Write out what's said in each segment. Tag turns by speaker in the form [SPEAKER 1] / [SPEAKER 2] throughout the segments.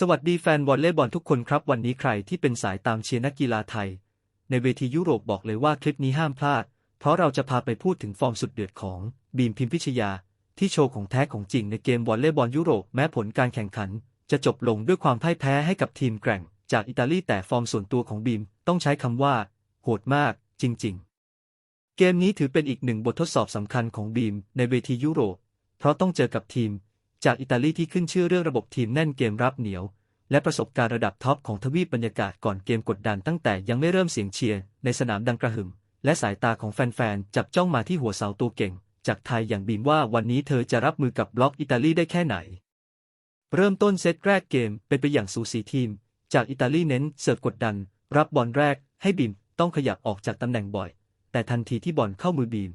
[SPEAKER 1] สวัสดีแฟนวอลเลย์บอลทุกคนครับ วันนี้ใครที่เป็นสายตามเชียร์นักกีฬาไทย ในเวทียุโรปบอกเลยว่าคลิปนี้ห้ามพลาด เพราะเราจะพาไปพูดถึงฟอร์มสุดเดือดของบีมพิมพิชยา ที่โชว์ของแท้ของจริงในเกมวอลเลย์บอลยุโรปแม้ผลการแข่งขัน จะจบลงด้วยความพ่ายแพ้ให้กับทีมแกร่ง จากอิตาลีแต่ฟอร์มส่วนตัวของบีมต้องใช้คำว่า โหดมาก จริง ๆ เกมนี้ถือเป็นอีกหนึ่งบททดสอบสำคัญของบีมในเวทียุโรปเพราะต้องเจอกับทีม จากอิตาลีที่ขึ้นชื่อเรื่องระบบทีมแน่นเกมรับเหนียว และประสบการณ์ระดับท็อปของทวีปบรรยากาศก่อนเกมกดดันตั้งแต่ยังไม่เริ่มเสียงเชียร์ในสนามดังกระหึ่ม และสายตาของแฟนๆ จับจ้องมาที่หัวเสาตัวเก่ง จากไทยอย่างบีมว่าวันนี้เธอจะรับมือกับบล็อกอิตาลีได้แค่ไหน เริ่มต้นเซตแรกเกมเป็นไปอย่างสูสีทีม จากอิตาลีเน้นเสิร์ฟกดดัน รับบอลแรก ให้บีมต้องขยับออกจากตำแหน่งบ่อย แต่ทันทีที่บอลเข้ามือบีม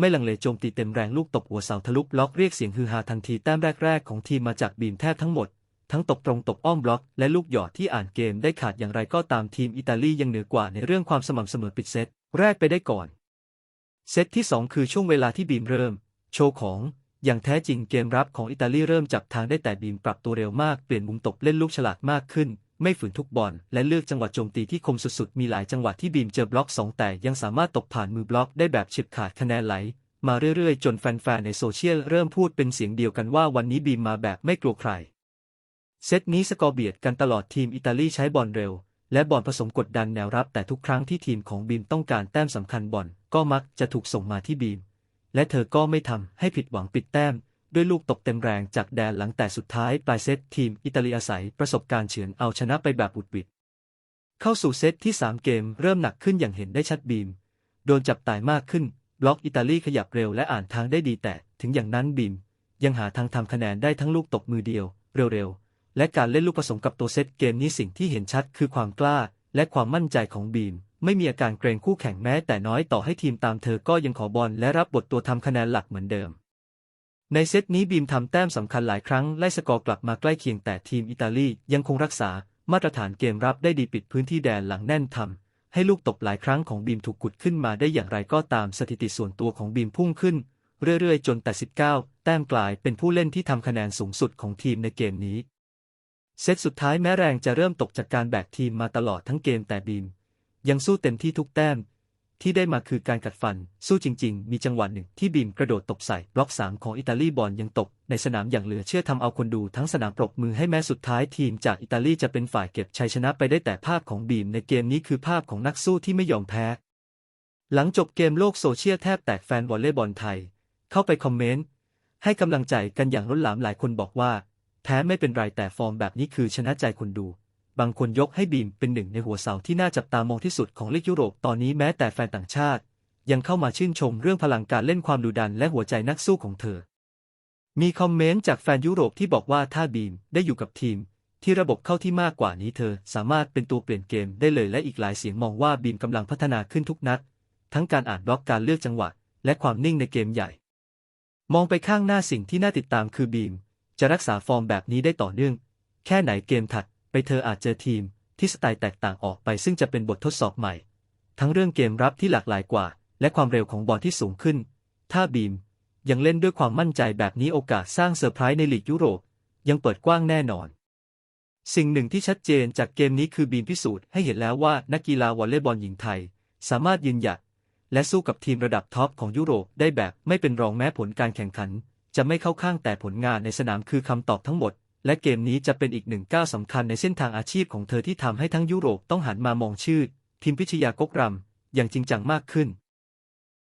[SPEAKER 1] ไม่ลังเลโจมตีเต็มแรงลูกตบหัวเสาทะลุบล็อกเรียกเสียงฮือฮาทันทีแต้มแรก ๆ ของทีมมาจากบีมแทบทั้งหมด ทั้งตบตรงตบอ้อมบล็อก และลูกหยอดที่อ่านเกมได้ขาดอย่างไรก็ตามทีมอิตาลียังเหนือกว่าในเรื่องความสม่ำเสมอปิดเซตแรกไปได้ก่อน เซตที่ 2 คือช่วงเวลาที่บีมเริ่ม โชว์ของอย่างแท้จริงเกมรับของอิตาลีเริ่มจับทางได้แต่บีมปรับตัวเร็วมากเปลี่ยนมุมตบเล่นลูกฉลาดมากขึ้น ไม่ฝืนทุกบอลและเลือกจังหวะโจมตีที่คมสุดๆ มีหลายจังหวะที่บีมเจอบล็อกสองแต่ยังสามารถตกผ่านมือบล็อกได้แบบฉิบขาดคะแนนไหล มาเรื่อยๆ จนแฟนๆ ในโซเชียลเริ่มพูดเป็นเสียงเดียวกันว่าวันนี้บีมมาแบบไม่กลัวใคร เซตนี้สกอร์เบียดกันตลอดทีมอิตาลีใช้บอลเร็ว และบอลผสมกดดันแนวรับ แต่ทุกครั้งที่ทีมของบีมต้องการแต้มสำคัญบอลก็มักจะถูกส่งมาที่บีม และเธอก็ไม่ทำให้ผิดหวังปิดแต้ม ด้วยลูกตบเต็มแรงจากแดนหลังแต่สุดท้ายปลายเซตทีมอิตาลีอาศัยประสบการณ์เฉือนเอาชนะไปแบบบุดบิด เข้าสู่เซตที่ 3 เกมเริ่มหนักขึ้นอย่างเห็นได้ชัดบีม โดนจับตายมากขึ้น บล็อกอิตาลีขยับเร็วและอ่านทางได้ดีแต่ถึงอย่างนั้นบีม ยังหาทางทำคะแนนได้ทั้งลูกตบมือเดียว เร็วๆ และการเล่นลูกผสมกับตัวเซตเกมนี้สิ่งที่เห็นชัดคือความกล้า และความมั่นใจของบีมไม่มีอาการเกรงคู่แข่งแม้แต่น้อยต่อให้ทีมตามเธอก็ยังขอบอลและรับบทตัวทำคะแนนหลักเหมือนเดิม ในเซตนี้บีมทำแต้มสำคัญหลายครั้งไล่สกอร์กลับมาใกล้เคียงแต่ทีมอิตาลียังคงรักษามาตรฐานเกมรับได้ดีปิดพื้นที่แดนหลังแน่นทำให้ลูกตบหลายครั้งของบีมถูกกุดขึ้นมาได้อย่างไรก็ตามสถิติส่วนตัวของบีมพุ่งขึ้น เรื่อยๆ จนแต่ 19 แต้มกลายเป็นผู้เล่นที่ทำคะแนนสูงสุดของทีมในเกมนี้ เซตสุดท้ายแม้แรงจะเริ่มตกจากการแบกทีมมาตลอดทั้งเกมแต่บีม ยังสู้เต็มที่ทุกแต้ม ที่ได้มาคือการกัดฟัน สู้จริง ๆ มีจังหวะหนึ่งที่บีมกระโดดตบใส่บล็อกสามของอิตาลีบอลยังตก ในสนามอย่างเหลือเชื่อทำเอาคนดูทั้งสนามปรบมือให้แม้สุดท้ายทีมจากอิตาลีจะเป็นฝ่ายเก็บชัยชนะไปได้แต่ภาพของบีมในเกมนี้คือภาพของนักสู้ที่ไม่ยอมแพ้ หลังจบเกมโลกโซเชียลแทบแตกแฟนวอลเลย์บอลไทย เข้าไปคอมเมนต์ให้กำลังใจกันอย่างล้นหลามหลายคนบอกว่า แพ้ไม่เป็นไรแต่ฟอร์มแบบนี้คือชนะใจคนดู บางคนยกให้บีมเป็นหนึ่งในหัวเสาที่น่าจับตามองที่สุดของลีกยุโรปตอนนี้แม้แต่แฟนต่างชาติ ยังเข้ามาชื่นชมเรื่องพลังการเล่นความดุดันและหัวใจนักสู้ของเธอ มีคอมเมนต์จากแฟนยุโรปที่บอกว่าถ้าบีมได้อยู่กับทีม ที่ระบบเข้าที่มากกว่านี้เธอ สามารถเป็นตัวเปลี่ยนเกมได้เลยและอีกหลายเสียงมองว่าบีมกำลังพัฒนาขึ้นทุกนัด ทั้งการอ่านบล็อกการเลือกจังหวะ และความนิ่งในเกมใหญ่ มองไปข้างหน้าสิ่งที่น่าติดตามคือบีม จะรักษาฟอร์มแบบนี้ได้ต่อเนื่อง แค่ไหนเกมถัด ไปเธออาจเจอทีมที่สไตล์แตกต่างออกไปซึ่งจะเป็นบททดสอบใหม่ ทั้งเรื่องเกมรับที่หลากหลายกว่า และความเร็วของบอลที่สูงขึ้น ถ้าบีมยังเล่นด้วยความมั่นใจแบบนี้โอกาสสร้างเซอร์ไพรส์ในลีกยุโรป ยังเปิดกว้างแน่นอน สิ่งหนึ่งที่ชัดเจนจากเกมนี้คือบีมพิสูจน์ให้เห็นแล้วว่านักกีฬาวอลเลย์บอลหญิงไทย สามารถยืนหยัดและสู้กับทีมระดับท็อปของยุโรปได้แบบไม่เป็นรองแม้ผลการแข่งขัน จะไม่เข้าข้างแต่ผลงานในสนามคือคำตอบทั้งหมด และเกมนี้จะเป็นอีกหนึ่งก้าวสำคัญในเส้นทางอาชีพของเธอที่ทำให้ทั้งยุโรปต้องหันมามองชื่อ พิมพิชยากกรำอย่างจริงจังมากขึ้น